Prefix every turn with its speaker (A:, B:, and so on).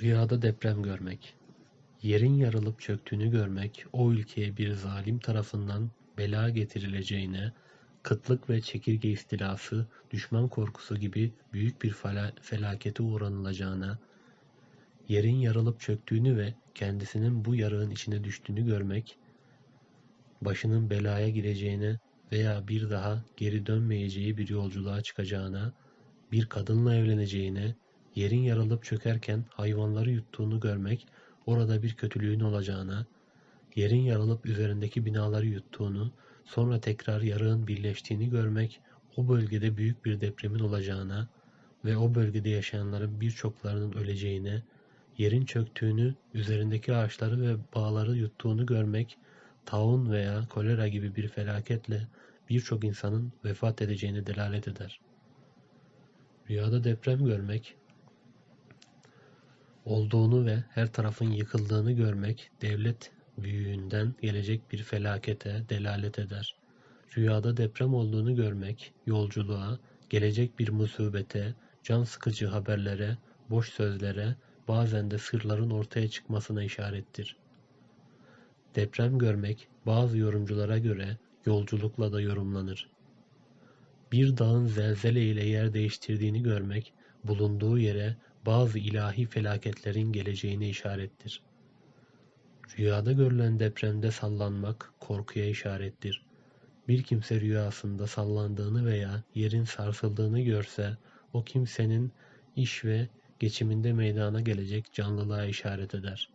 A: Rüyada deprem görmek. Yerin yarılıp çöktüğünü görmek, o ülkeye bir zalim tarafından bela getirileceğine, kıtlık ve çekirge istilası, düşman korkusu gibi büyük bir fela- felakete uğranılacağına, yerin yarılıp çöktüğünü ve kendisinin bu yarığın içine düştüğünü görmek, başının belaya gireceğine veya bir daha geri dönmeyeceği bir yolculuğa çıkacağına, bir kadınla evleneceğine, yerin yarılıp çökerken hayvanları yuttuğunu görmek, orada bir kötülüğün olacağına, yerin yarılıp üzerindeki binaları yuttuğunu, sonra tekrar yarığın birleştiğini görmek, o bölgede büyük bir depremin olacağına ve o bölgede yaşayanların birçoklarının öleceğine, yerin çöktüğünü, üzerindeki ağaçları ve bağları yuttuğunu görmek, taun veya kolera gibi bir felaketle birçok insanın vefat edeceğine delalet eder. Rüyada deprem görmek, olduğunu ve her tarafın yıkıldığını görmek, devlet büyüğünden gelecek bir felakete delalet eder. Rüyada deprem olduğunu görmek, yolculuğa, gelecek bir musibete, can sıkıcı haberlere, boş sözlere, bazen de sırların ortaya çıkmasına işarettir. Deprem görmek, bazı yorumculara göre yolculukla da yorumlanır. Bir dağın zelzele ile yer değiştirdiğini görmek, bulunduğu yere bazı ilahi felaketlerin geleceğine işarettir. Rüyada görülen depremde sallanmak korkuya işarettir. Bir kimse rüyasında sallandığını veya yerin sarsıldığını görse, o kimsenin iş ve geçiminde meydana gelecek canlılığa işaret eder.